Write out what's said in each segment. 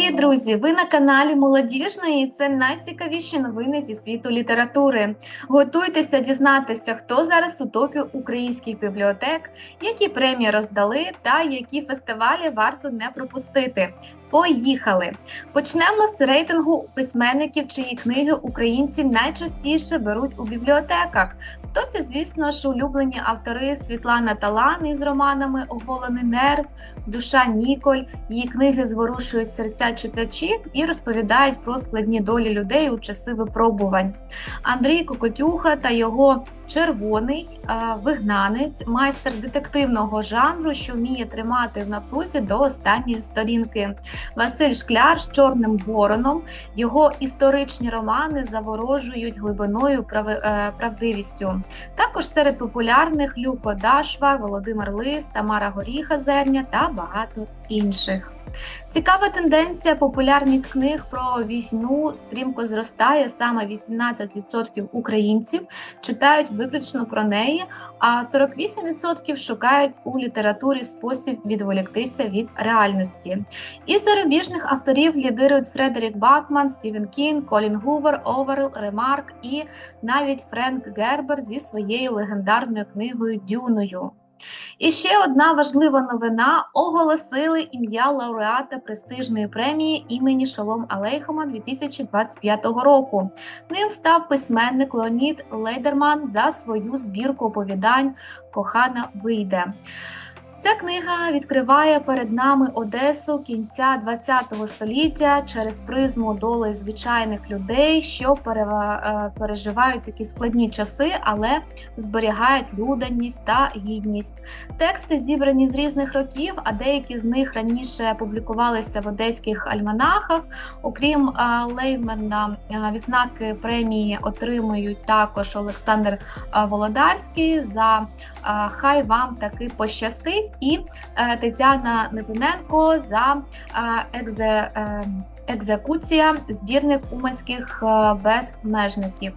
Привіт, друзі! Ви на каналі Молодіжної. і Це найцікавіші новини зі світу літератури. Готуйтеся дізнатися, хто зараз у топі українських бібліотек, які премії роздали, та які фестивалі варто не пропустити. Поїхали! Почнемо з рейтингу письменників, чиї книги українці найчастіше беруть у бібліотеках. В топі, звісно ж, улюблені автори Світлана Талан із романами Оголений нерв, Душа Ніколь. Її книги зворушують серця читачів і розповідають про складні долі людей у часи випробувань. Андрій Кокотюха та його червоний а, вигнанець, майстер детективного жанру, що вміє тримати в напрузі до останньої сторінки. Василь Шкляр з Чорним Вороном. Його історичні романи заворожують глибиною е, правдивістю. Також серед популярних Люко Дашвар, Володимир Лис, Тамара Горіха Зерня та багато інших. Цікава тенденція, популярність книг про війну стрімко зростає. Саме 18% українців читають виключно про неї, а 48% шукають у літературі спосіб відволіктися від реальності. Із зарубіжних авторів лідирують Фредерік Бакман, Стівен Кін, Колін Гувер, Оверл, Ремарк і навіть Френк Гербер зі своєю легендарною книгою Дюною. І ще одна важлива новина: оголосили ім'я лауреата престижної премії імені Шолом Алейхома 2025 року. Ним став письменник Леонід Лейдерман за свою збірку оповідань Кохана вийде. Ця книга відкриває перед нами Одесу кінця ХХ століття через призму доли звичайних людей, що е, переживають такі складні часи, але зберігають людяність та гідність. Тексти зібрані з різних років, а деякі з них раніше публікувалися в одеських альманахах. Окрім е, Леймерна, е, відзнаки премії отримують також Олександр Володарський за Хай вам таки пощастить і е, Тетяна Невиненко за е, екзе, е, екзекуція збірник уманських безмежників.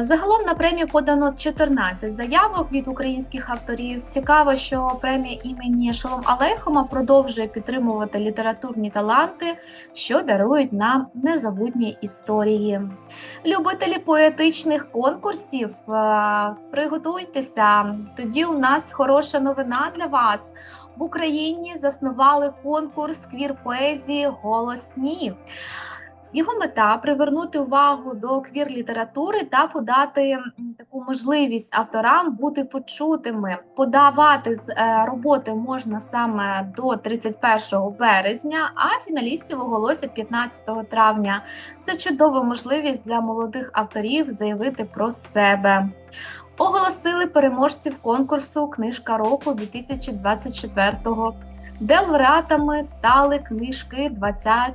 Загалом на премію подано 14 заявок від українських авторів. Цікаво, що премія імені Шолом Алейхома продовжує підтримувати літературні таланти, що дарують нам незабутні історії. Любителі поетичних конкурсів, приготуйтеся. Тоді у нас хороша новина для вас. В Україні заснували конкурс квір поезії Голосні. Його мета привернути увагу до квір-літератури та подати таку можливість авторам бути почутими. Подавати з е, роботи можна саме до 31 березня, а фіналістів оголосять 15 травня. Це чудова можливість для молодих авторів заявити про себе. Оголосили переможців конкурсу Книжка року 2024 де лауреатами стали книжки 20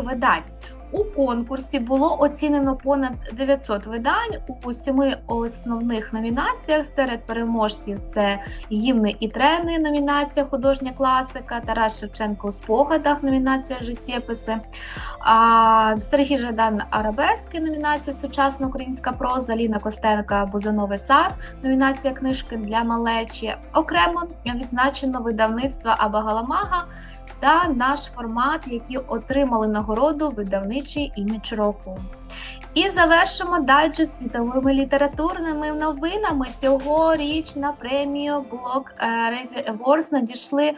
видань. У конкурсі було оцінено понад 900 видань у семи основних номінаціях. Серед переможців це гімни і трени, номінація художня класика, Тарас Шевченко у спогадах, номінація життєписи, Сергій Жадан Арабески, номінація Сучасна українська проза, Ліна Костенка Бузановий цар, номінація книжки для малечі. Окремо відзначено видавництва Абагаламага та наш формат, які отримали нагороду видавничий імідж року. І завершимо дайджест світовими літературними новинами. Цьогоріч на премію Blog Rezi Awards надійшли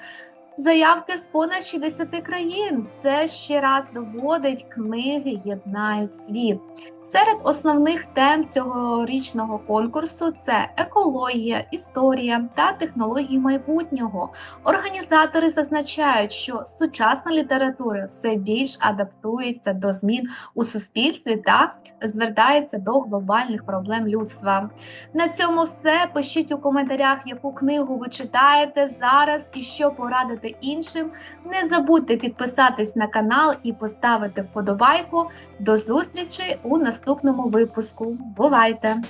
заявки з понад 60 країн. Це ще раз доводить, книги єднають світ. Серед основних тем цьогорічного конкурсу це екологія, історія та технології майбутнього. Організатори зазначають, що сучасна література все більш адаптується до змін у суспільстві та звертається до глобальних проблем людства. На цьому все. Пишіть у коментарях, яку книгу ви читаєте зараз і що порадити іншим. Не забудьте підписатись на канал і поставити вподобайку. До зустрічі у наступному випуску. Бувайте!